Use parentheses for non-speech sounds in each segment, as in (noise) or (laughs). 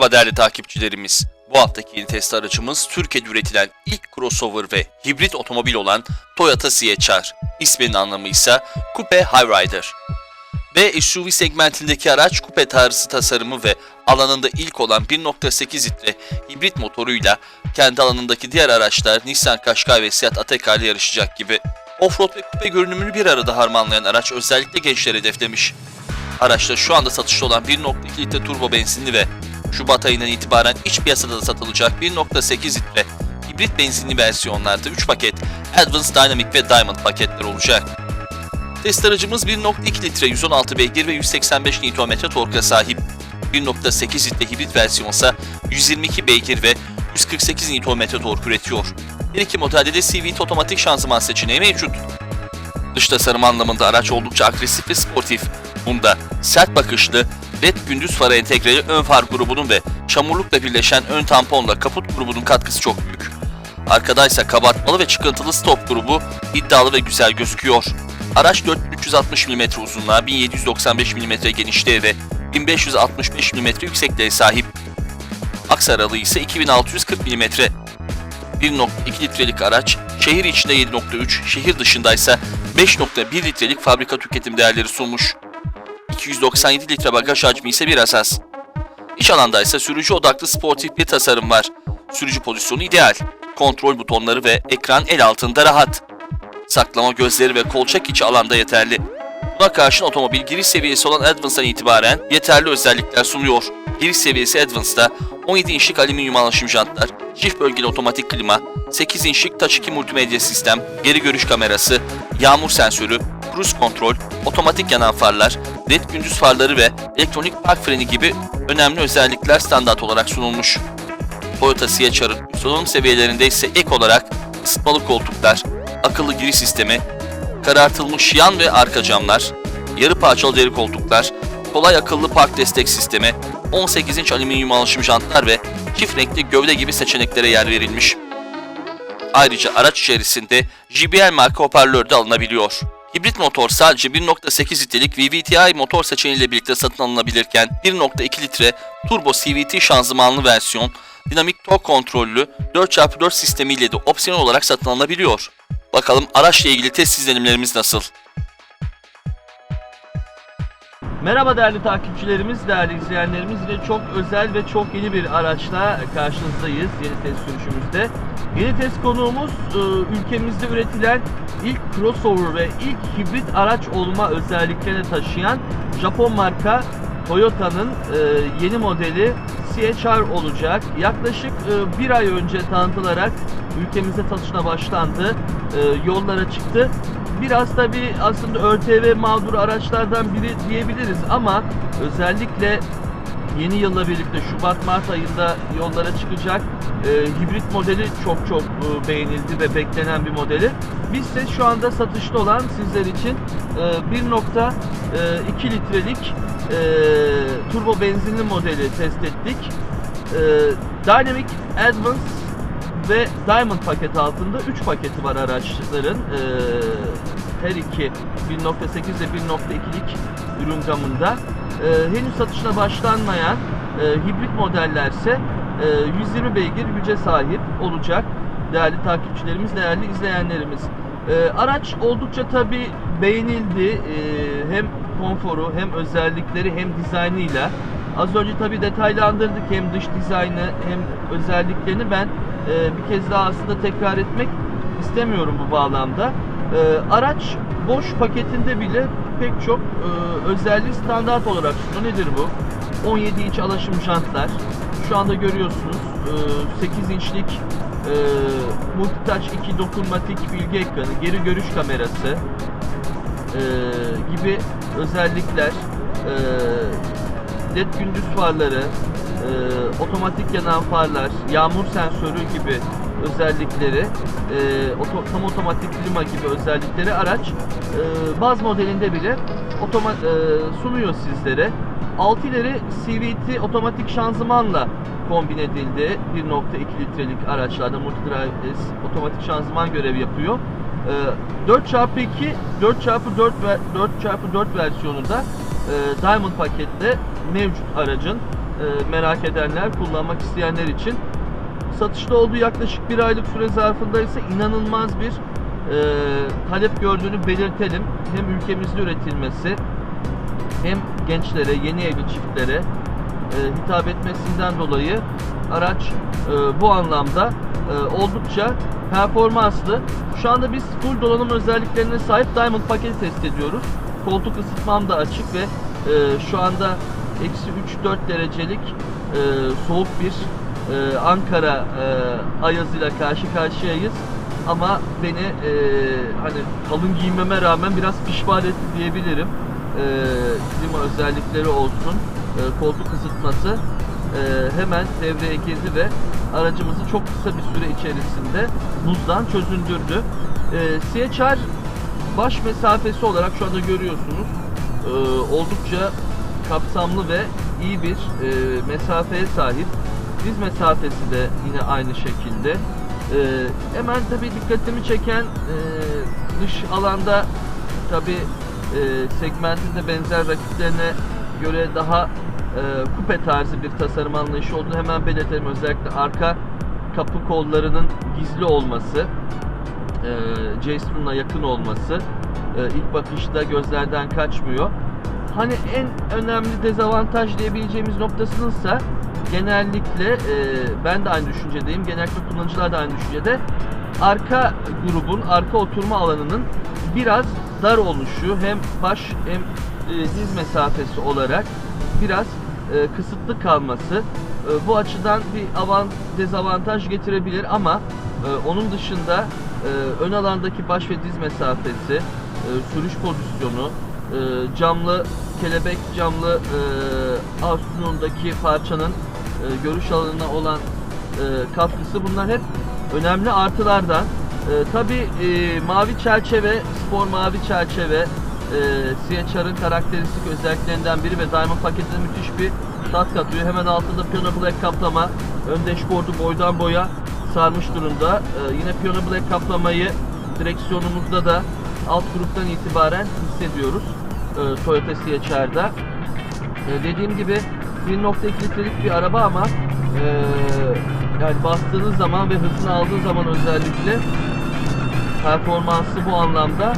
Merhaba değerli takipçilerimiz. Bu haftaki yeni test aracımız Türkiye'de üretilen ilk crossover ve hibrit otomobil olan Toyota CHR. İsminin anlamı ise Coupe Highrider. B SUV segmentindeki araç kupe tarzı tasarımı ve alanında ilk olan 1.8 litre hibrit motoruyla kendi alanındaki diğer araçlar Nissan Qashqai ve Seat Ateca ile yarışacak gibi. Offroad ve kupe görünümünü bir arada harmanlayan araç özellikle gençleri hedeflemiş. Araçta şu anda satışta olan 1.2 litre turbo benzinli ve Şubat ayından itibaren iç piyasada da satılacak 1.8 litre hibrit benzinli versiyonlarda 3 paket Advanced Dynamic ve Diamond paketler olacak. Test aracımız 1.2 litre 116 beygir ve 185 Nm torka sahip. 1.8 litre hibrit versiyonsa 122 beygir ve 148 Nm tork üretiyor. Her iki modelde de CVT otomatik şanzıman seçeneği mevcut. Dış tasarım anlamında araç oldukça agresif ve sportif. Bunda sert bakışlı, led gündüz farı entegreli ön far grubunun ve çamurlukla birleşen ön tamponla kaput grubunun katkısı çok büyük. Arkadaysa kabartmalı ve çıkıntılı stop grubu iddialı ve güzel gözüküyor. Araç 4360 mm uzunluğa, 1795 mm genişliğe ve 1565 mm yüksekliğe sahip. Aks aralığı ise 2640 mm. 1.2 litrelik araç şehir içinde 7.3, şehir dışındaysa 5.1 litrelik fabrika tüketim değerleri sunmuş. 297 litre bagaj hacmi ise biraz az. İç alanda ise sürücü odaklı sportif bir tasarım var. Sürücü pozisyonu ideal. Kontrol butonları ve ekran el altında rahat. Saklama gözleri ve kolçak içi alanda yeterli. Buna karşın otomobil giriş seviyesi olan Advance'dan itibaren yeterli özellikler sunuyor. Giriş seviyesi Advance'da 17 inçlik alüminyum alaşım jantlar, çift bölgeli otomatik klima, 8 inçlik Touch 2 multimedya sistem, geri görüş kamerası, yağmur sensörü, cruise kontrol, otomatik yanan farlar, led gündüz farları ve elektronik park freni gibi önemli özellikler standart olarak sunulmuş. Toyota CHR'ın donanım seviyelerinde ise ek olarak ısıtmalı koltuklar, akıllı giriş sistemi, karartılmış yan ve arka camlar, yarı parçalı deri koltuklar, kolay akıllı park destek sistemi, 18 inç alüminyum alaşım jantlar ve çift renkli gövde gibi seçeneklere yer verilmiş. Ayrıca araç içerisinde JBL marka hoparlör de alınabiliyor. Hibrit motor sadece 1.8 litrelik VVTi motor seçeneğiyle birlikte satın alınabilirken 1.2 litre turbo CVT şanzımanlı versiyon dinamik tork kontrollü 4x4 sistemiyle de opsiyonel olarak satın alınabiliyor. Bakalım araçla ilgili test izlenimlerimiz nasıl? Merhaba değerli takipçilerimiz, değerli izleyenlerimiz. Yine çok özel ve çok yeni bir araçla karşınızdayız yeni test sürüşümüzde. Yeni test konuğumuz e, ülkemizde üretilen ilk crossover ve ilk hibrit araç olma özelliklerini taşıyan Japon marka Toyota'nın e, yeni modeli CHR olacak. Yaklaşık e, bir ay önce tanıtılarak ülkemizde satışına başlandı. Yollara çıktı. Biraz tabi aslında ÖTV mağdur araçlardan biri diyebiliriz ama özellikle yeni yılla birlikte Şubat-Mart ayında yollara çıkacak e, hibrit modeli çok çok e, beğenildi ve beklenen bir modeli. Biz ise şu anda satışta olan sizler için e, 1.2 litrelik e, turbo benzinli modeli test ettik. E, Dynamic Advance ve Diamond paket altında 3 paketi var araçların. Ee, her iki 1.8 ve 1.2'lik ürün gamında. Ee, henüz satışına başlanmayan e, hibrit modellerse e, 120 beygir güce sahip olacak. Değerli takipçilerimiz, değerli izleyenlerimiz. Ee, araç oldukça tabi beğenildi. Ee, hem konforu hem özellikleri hem dizaynıyla. Az önce tabi detaylandırdık hem dış dizaynı hem özelliklerini ben e, bir kez daha aslında tekrar etmek istemiyorum bu bağlamda. E, araç boş paketinde bile pek çok e, özelliği standart olarak sunuyor. Nedir bu? 17 inç alaşım jantlar. Şu anda görüyorsunuz e, 8 inçlik e, multitouch 2 dokunmatik bilgi ekranı, geri görüş kamerası e, gibi özellikler, e, led gündüz farları, e, otomatik yanan farlar, yağmur sensörü gibi özellikleri, e, oto, tam otomatik klima gibi özellikleri araç e, baz modelinde bile otoma, e, sunuyor sizlere. 6 ileri CVT otomatik şanzımanla kombin edildi. 1.2 litrelik araçlarda multidrive otomatik şanzıman görev yapıyor. E, 4x2 4x4 ve 4x4 versiyonunda e, Diamond pakette mevcut aracın e, merak edenler, kullanmak isteyenler için. Satışta olduğu yaklaşık bir aylık süre zarfında ise inanılmaz bir e, talep gördüğünü belirtelim. Hem ülkemizde üretilmesi hem gençlere, yeni evli çiftlere e, hitap etmesinden dolayı araç e, bu anlamda e, oldukça performanslı. Şu anda biz full donanım özelliklerine sahip Diamond paketi test ediyoruz. Koltuk ısıtmam da açık ve e, şu anda eksi 3-4 derecelik e, soğuk bir e, Ankara e, ayazıyla karşı karşıyayız. Ama beni e, hani kalın giymeme rağmen biraz pişman etti diyebilirim. E, klima özellikleri olsun, e, koltuk ısıtması e, hemen devreye girdi ve aracımızı çok kısa bir süre içerisinde buzdan çözündürdü. E, CHR baş mesafesi olarak şu anda görüyorsunuz e, oldukça kapsamlı ve iyi bir e, mesafeye sahip. Diz mesafesi de yine aynı şekilde. E, hemen tabii dikkatimi çeken e, dış alanda tabii e, segmentinde benzer rakiplerine göre daha e, kupe tarzı bir tasarım anlayışı olduğunu hemen belirtelim. Özellikle arka kapı kollarının gizli olması, e, Jason'la yakın olması e, ilk bakışta gözlerden kaçmıyor. Hani en önemli dezavantaj diyebileceğimiz noktasınınsa genellikle e, ben de aynı düşüncedeyim. Genellikle kullanıcılar da aynı düşüncede. Arka grubun, arka oturma alanının biraz dar oluşu hem baş hem e, diz mesafesi olarak biraz e, kısıtlı kalması e, bu açıdan bir avant dezavantaj getirebilir ama e, onun dışında e, ön alandaki baş ve diz mesafesi, e, sürüş pozisyonu, e, camlı kelebek camlı e, Astun'undaki parçanın e, görüş alanına olan e, katkısı bunlar hep önemli artılardan. E, Tabi e, mavi çerçeve, spor mavi çerçeve e, CHR'ın karakteristik özelliklerinden biri ve Diamond paketine müthiş bir tat katıyor. Hemen altında Piyano Black kaplama, ön dashboard'u boydan boya sarmış durumda. E, yine Piyano Black kaplamayı direksiyonumuzda da alt gruptan itibaren hissediyoruz. E, Toyota CHR'da. E, dediğim gibi 1.2 litrelik bir araba ama e, yani bastığınız zaman ve hızını aldığı zaman özellikle performansı bu anlamda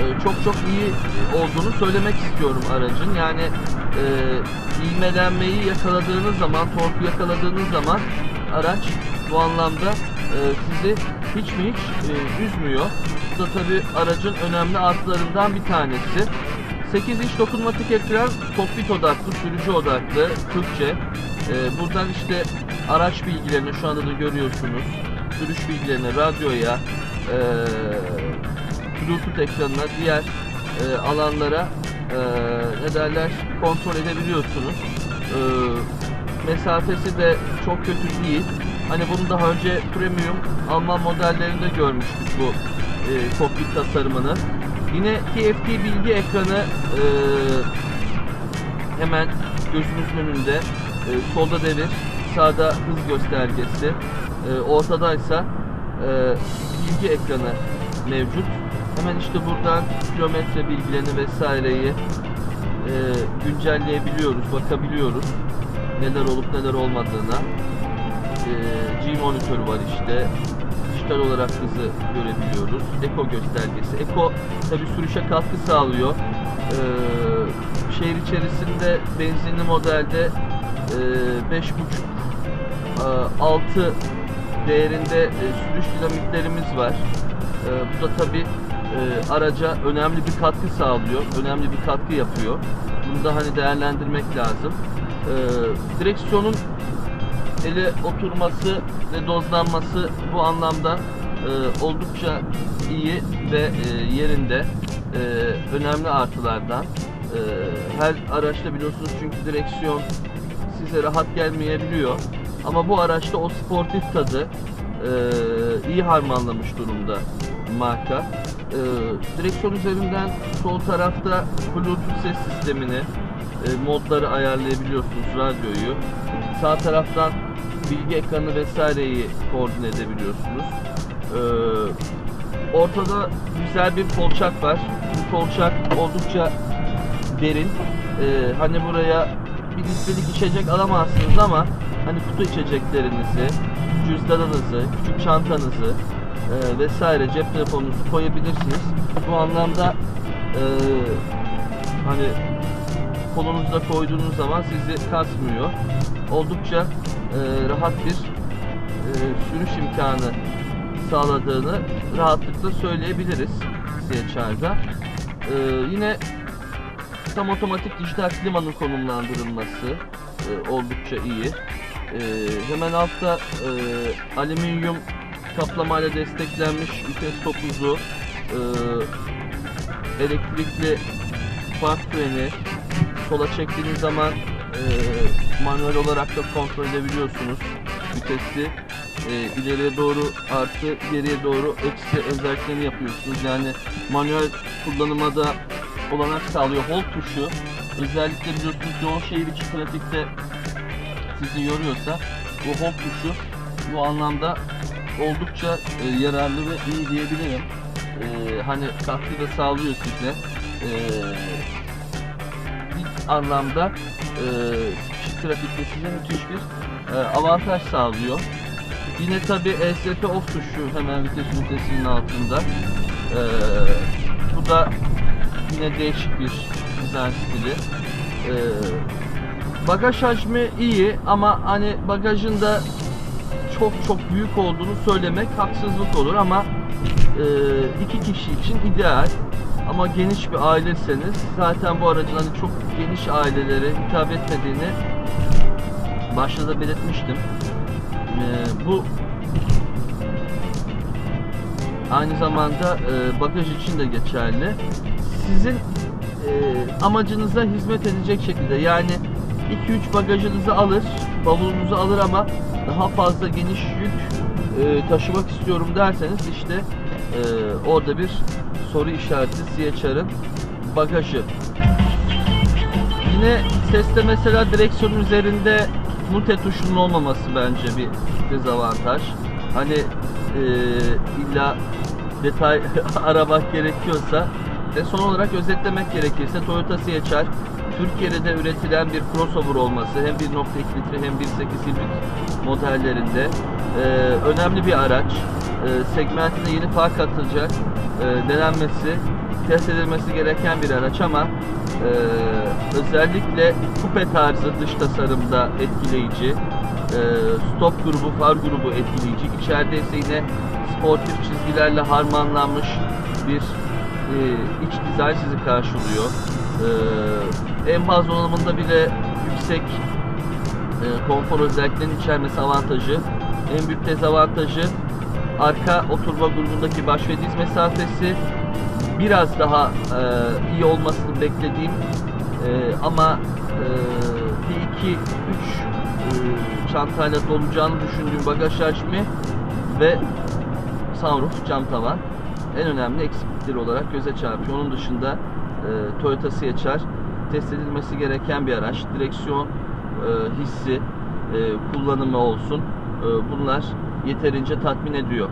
e, çok çok iyi olduğunu söylemek istiyorum aracın. Yani e, ivmelenmeyi yakaladığınız zaman, torku yakaladığınız zaman araç bu anlamda e, sizi hiç mi hiç e, üzmüyor. Bu da tabi aracın önemli artılarından bir tanesi. 8 inç dokunmatik ekran, kokpit odaklı, sürücü odaklı, Türkçe. Ee, buradan işte araç bilgilerini şu anda da görüyorsunuz. Sürüş bilgilerine, radyoya, e, Bluetooth ekranına, diğer e, alanlara e, ne derler kontrol edebiliyorsunuz. E, mesafesi de çok kötü değil. Hani bunu daha önce premium Alman modellerinde görmüştük bu e, kokpit tasarımını. Yine TFT bilgi ekranı e, hemen gözümüzün önünde. E, solda devir, sağda hız göstergesi, e, ortadaysa e, bilgi ekranı mevcut. Hemen işte buradan kilometre bilgilerini vesaireyi e, güncelleyebiliyoruz, bakabiliyoruz. Neler olup neler olmadığına. E, G monitörü var işte. Dijital olarak hızı görebiliyoruz. Eko göstergesi. Eko tabi sürüşe katkı sağlıyor. E, şehir içerisinde benzinli modelde e, 5.5 6 değerinde e, sürüş dinamiklerimiz var. E, bu da tabi e, araca önemli bir katkı sağlıyor. Önemli bir katkı yapıyor. Bunu da hani değerlendirmek lazım. E, direksiyonun ele oturması ve dozlanması bu anlamda e, oldukça iyi ve e, yerinde e, önemli artılardan. E, her araçta biliyorsunuz çünkü direksiyon size rahat gelmeyebiliyor. Ama bu araçta o sportif tadı e, iyi harmanlamış durumda marka. E, direksiyon üzerinden sol tarafta Bluetooth ses sistemini, e, modları ayarlayabiliyorsunuz radyoyu. Sağ taraftan bilgi ekranı vesaireyi koordine edebiliyorsunuz. Ee, ortada güzel bir kolçak var. Bu kolçak oldukça derin. Ee, hani buraya bir litrelik içecek alamazsınız ama hani kutu içeceklerinizi, cüzdanınızı, küçük çantanızı e, vesaire cep telefonunuzu koyabilirsiniz. Bu anlamda e, hani kolunuzda koyduğunuz zaman sizi kasmıyor. Oldukça e, rahat bir e, sürüş imkanı sağladığını rahatlıkla söyleyebiliriz CHR'da. E, yine tam otomatik dijital klimanın konumlandırılması e, oldukça iyi. E, hemen altta e, alüminyum kaplamayla desteklenmiş vites topuzu, e, elektrikli park freni, sola çektiğiniz zaman e, manuel olarak da kontrol edebiliyorsunuz vitesi. E, ileriye doğru artı, geriye doğru eksi özelliklerini yapıyorsunuz. Yani manuel kullanıma da olanak sağlıyor. Hold tuşu özellikle biliyorsunuz o şehir içi trafikte sizi yoruyorsa bu hold tuşu bu anlamda oldukça e, yararlı ve iyi diyebilirim. E, hani katkı da sağlıyor size. E, anlamda e, trafikte size müthiş bir e, avantaj sağlıyor. Yine tabi ESP off tuşu hemen vites ünitesinin altında. E, bu da yine değişik bir dizayn stili. E, bagaj hacmi iyi ama hani bagajın da çok çok büyük olduğunu söylemek haksızlık olur ama e, iki kişi için ideal. Ama geniş bir aileseniz zaten bu aracın hani çok geniş ailelere hitap etmediğini başta da belirtmiştim. E, bu aynı zamanda e, bagaj için de geçerli. Sizin e, amacınıza hizmet edecek şekilde yani 2-3 bagajınızı alır, bavulunuzu alır ama daha fazla geniş yük e, taşımak istiyorum derseniz işte e, orada bir soru işareti CHR'ın bagajı. Yine seste mesela direksiyon üzerinde mute tuşunun olmaması bence bir dezavantaj. Hani e, illa detay (laughs) aramak gerekiyorsa ve son olarak özetlemek gerekirse Toyota CHR Türkiye'de de üretilen bir crossover olması hem 1.2 litre hem 1.8 hibrit modellerinde e, önemli bir araç. E, segmentine yeni fark atılacak e, denenmesi, test edilmesi gereken bir araç ama e, özellikle kupe tarzı dış tasarımda etkileyici, e, stop grubu, far grubu etkileyici. İçeride ise yine sportif çizgilerle harmanlanmış bir e, iç dizayn sizi karşılıyor. E, en baz donanımında bile yüksek e, konfor özelliklerinin içermesi avantajı. En büyük dezavantajı arka oturma grubundaki baş ve diz mesafesi biraz daha e, iyi olmasını beklediğim e, ama e, bir iki üç e, çantayla dolacağını düşündüğüm bagaj hacmi ve sunroof cam tavan en önemli eksiklikleri olarak göze çarpıyor. Onun dışında e, Toyota CHR test edilmesi gereken bir araç. Direksiyon e, hissi, e, kullanımı olsun. E, bunlar yeterince tatmin ediyor.